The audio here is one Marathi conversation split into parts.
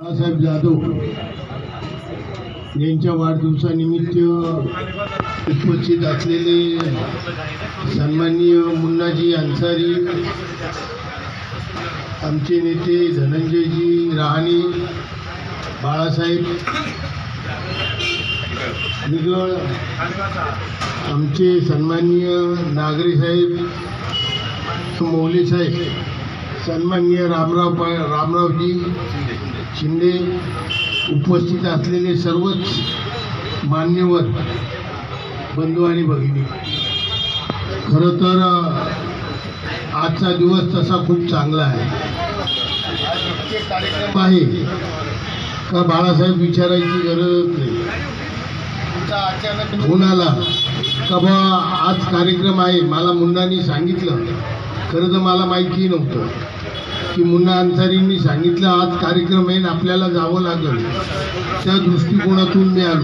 बाळासाहेब जाधव यांच्या वाढदिवसानिमित्त उपस्थित असलेले सन्माननीय मुन्नाजी अन्सारी आमचे नेते धनंजयजी रहाणे बाळासाहेब निगळ आमचे सन्माननीय नागरे साहेब मौली साहेब सन्माननीय रामराव पा रामरावजी शिंदे उपस्थित असलेले सर्वच मान्यवर बंधू आणि भगिनी खरं तर आजचा दिवस तसा खूप चांगला आहे. आहे. का बाळासाहेब विचारायची गरज नाही. फोन आला का बा आज कार्यक्रम आहे. मला मुंडांनी सांगितलं. खरं तर मला माहिती नव्हतं. की मुन्ना अन्सारींनी सांगितलं आज कार्यक्रम आहे आपल्याला जावं लागेल. त्या दृष्टिकोनातून मी आलो.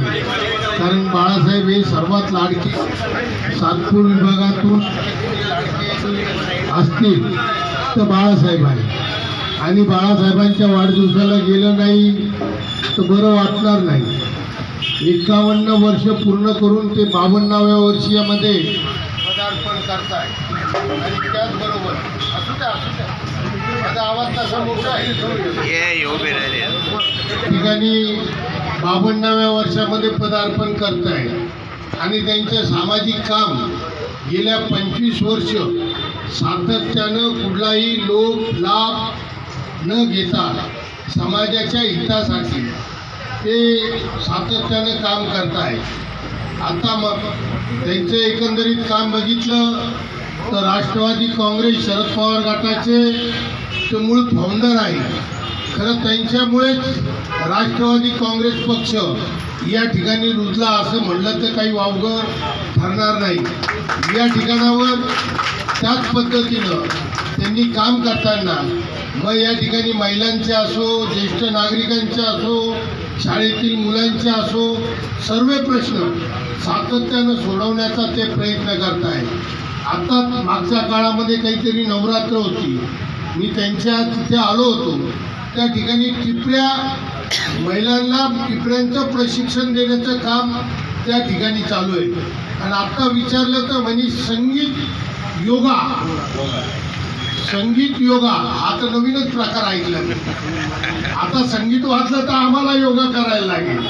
कारण बाळासाहेब हे सर्वात लाडके सातपूर विभागातून असतील तर बाळासाहेब आहे आणि बाळासाहेबांच्या वाढदिवसाला गेलं नाही तर बरं वाटणार नाही. एकावन्न वर्ष पूर्ण करून ते बावन्नाव्या वर्षीयामध्ये पदार्पण करताय आणि त्याचबरोबर ठिकाणी बावन्नाव्या वर्षामध्ये पदार्पण करताय. आणि त्यांचं सामाजिक काम गेल्या पंचवीस वर्ष सातत्यानं कुठलाही लोक लाभ न घेता समाजाच्या हितासाठी ते सातत्यानं काम करताय. आता मग त्यांचं एकंदरीत काम बघितलं तर राष्ट्रवादी काँग्रेस शरद पवार गटाचे ते मूळ फाउंडर आहे. खरं त्यांच्यामुळेच राष्ट्रवादी काँग्रेस पक्ष या ठिकाणी रुजला असं म्हणलं तर काही वावगं ठरणार नाही. या ठिकाणावर त्याच पद्धतीनं त्यांनी काम करताना मग या ठिकाणी महिलांचे असो ज्येष्ठ नागरिकांचे असो शाळेतील मुलांचे असो सर्व प्रश्न सातत्यानं सोडवण्याचा ते प्रयत्न करत आहेत आता मागच्या काळामध्ये काहीतरी नवरात्र होती. मी त्यांच्या तिथे आलो होतो. त्या ठिकाणी टिपऱ्या महिलांना टिपऱ्यांचं प्रशिक्षण देण्याचं काम त्या ठिकाणी चालू आहे. आणि आत्ता विचारलं तर म्हणे संगीत योगा. संगीत योगा हा तर नवीनच प्रकार ऐकला आता संगीत वाचलं तर आम्हाला योगा करायला लागेल.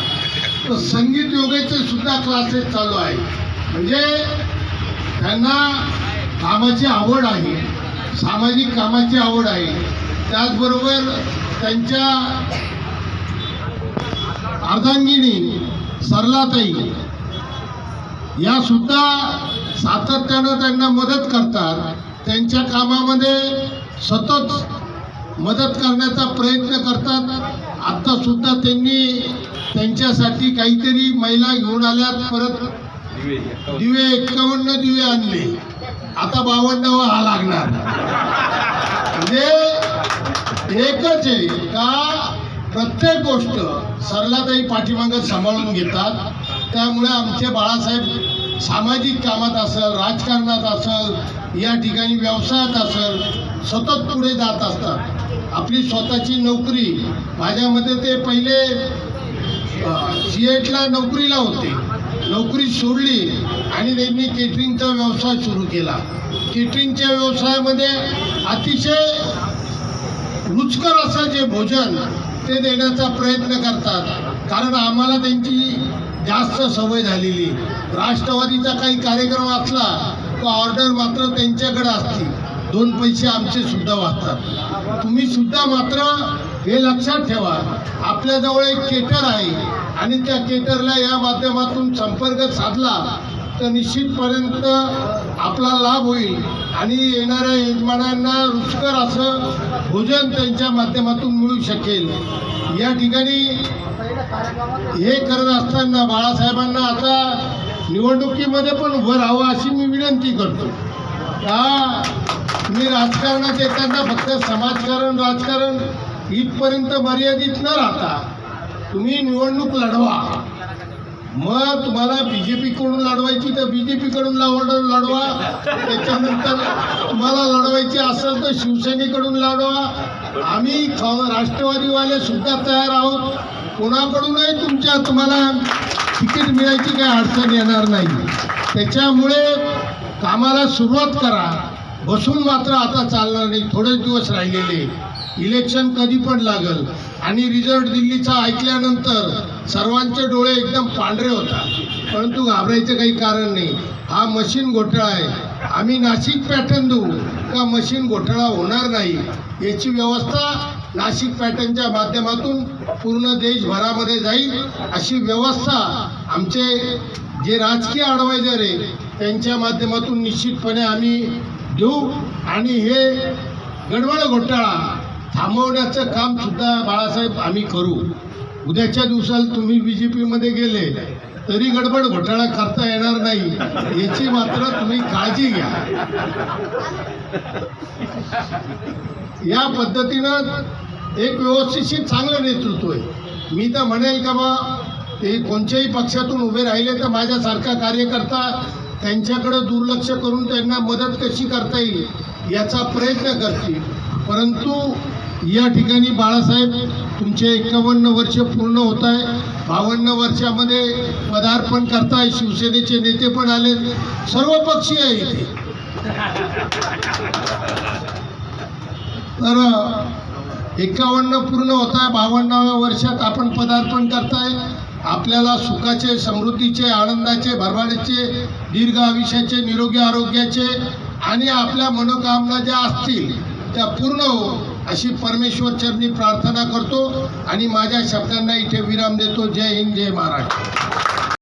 तर संगीत योगाचे सुद्धा क्लासेस चालू आहे म्हणजे त्यांना कामाची आवड आहे. सामाजिक कामाची आवड आहे. त्याचबरोबर त्यांच्या अर्धांगिनी सरलाताई या सुद्धा सातत्यानं त्यांना मदत करतात. त्यांच्या कामामध्ये सतत मदत करण्याचा प्रयत्न करतात. आत्तासुद्धा त्यांनी त्यांच्यासाठी काहीतरी महिला घेऊन आल्यात परत दिवे एक्कावन्न दिवे आणले. आता बावन्नवा आला लागणार म्हणजे एकच आहे का प्रत्येक गोष्ट सरलाताई पाठीमागं सांभाळून घेतात. त्यामुळे आमचे बाळासाहेब सामाजिक कामात असेल राजकारणात असेल या ठिकाणी व्यवसायात असेल सतत पुढे जात असतात. आपली स्वतःची नोकरी माझ्यामध्ये ते पहिले सीएटला नोकरीला होते. नोकरी सोडली आणि त्यांनी केटरिंगचा व्यवसाय सुरू केला. केटरिंगच्या व्यवसायामध्ये अतिशय रुचकर असं जे भोजन ते देण्याचा प्रयत्न करतात. कारण आम्हाला त्यांची जास्त सवय झालेली. राष्ट्रवादीचा काही कार्यक्रम असला तो ऑर्डर मात्र त्यांच्याकडे असते. दोन पैसे आमचे सुद्धा वाचतात. तुम्ही सुद्धा मात्र हे लक्षात ठेवा. आपल्याजवळ एक केटर आहे आणि त्या केटरला या माध्यमातून संपर्क साधला तर निश्चितपर्यंत आपला लाभ होईल. आणि येणाऱ्या यजमानांना रुचकर असं भोजन त्यांच्या माध्यमातून मिळू शकेल. या ठिकाणी हे करत असताना बाळासाहेबांना आता निवडणुकीमध्ये पण उभं राहावं अशी मी विनंती करतो. का मी राजकारणात येताना फक्त समाजकारण राजकारण इथपर्यंत मर्यादित न राहता तुम्ही निवडणूक लढवा. मग तुम्हाला बी जे पीकडून लढवायची तर बी जे पीकडून लढवा. त्याच्यानंतर तुम्हाला लढवायची असेल तर शिवसेनेकडून लढवा. आम्ही क- राष्ट्रवादीवाले सुद्धा तयार आहोत. कोणाकडूनही तुमच्या तुम्हाला तिकीट मिळायची काही अडचण येणार नाही. त्याच्यामुळे कामाला सुरुवात करा. बसून मात्र आता चालणार नाही. थोडेच दिवस राहिलेले. इलेक्शन कधी पण लागल. आणि रिझल्ट दिल्लीचा ऐकल्यानंतर सर्वांचे डोळे एकदम पांढरे होतात. परंतु घाबरायचं काही कारण नाही. हा मशीन घोटाळा आहे. आम्ही नाशिक पॅटर्न देऊ. का मशीन घोटाळा होणार नाही? याची व्यवस्था नाशिक पॅटर्नच्या माध्यमातून पूर्ण देशभरामध्ये जाईल. अशी व्यवस्था आमचे जे राजकीय ॲडवायझर आहे त्यांच्या माध्यमातून निश्चितपणे आम्ही देऊ. आणि हे गडबड घोटाळा थांबवण्याचं कामसुद्धा बाळासाहेब आम्ही करू. उद्याच्या दिवसाला तुम्ही बी जे पीमध्ये गेले तरी गडबड घोटाळा करता येणार नाही. याची मात्र तुम्ही काळजी घ्या. या पद्धतीनं एक व्यवस्थित चांगलं नेतृत्व आहे. मी तर म्हणेल का बा ते कोणत्याही पक्षातून उभे राहिले तर माझ्यासारखा कार्यकर्ता त्यांच्याकडं दुर्लक्ष करून त्यांना मदत कशी करता येईल याचा प्रयत्न करतील. परंतु या ठिकाणी बाळासाहेब तुमचे एकावन्न वर्ष पूर्ण होत आहे. बावन्न वर्षामध्ये पदार्पण करताय शिवसेनेचे नेते पण आले सर्व पक्षीय आहे इथे. तर एकावन्न पूर्ण होत आहे. बावन्नाव्या वर्षात आपण पदार्पण करताय. आपल्याला सुखाचे समृद्धीचे आनंदाचे भरभाडीचे दीर्घ आयुष्याचे निरोगी आरोग्याचे आणि आपल्या मनोकामना ज्या असतील त्या पूर्ण हो अशी परमेश्वर चरणी प्रार्थना करतो आणि माझ्या शब्दांना इथे विराम देतो. जय हिंद जय महाराष्ट्र.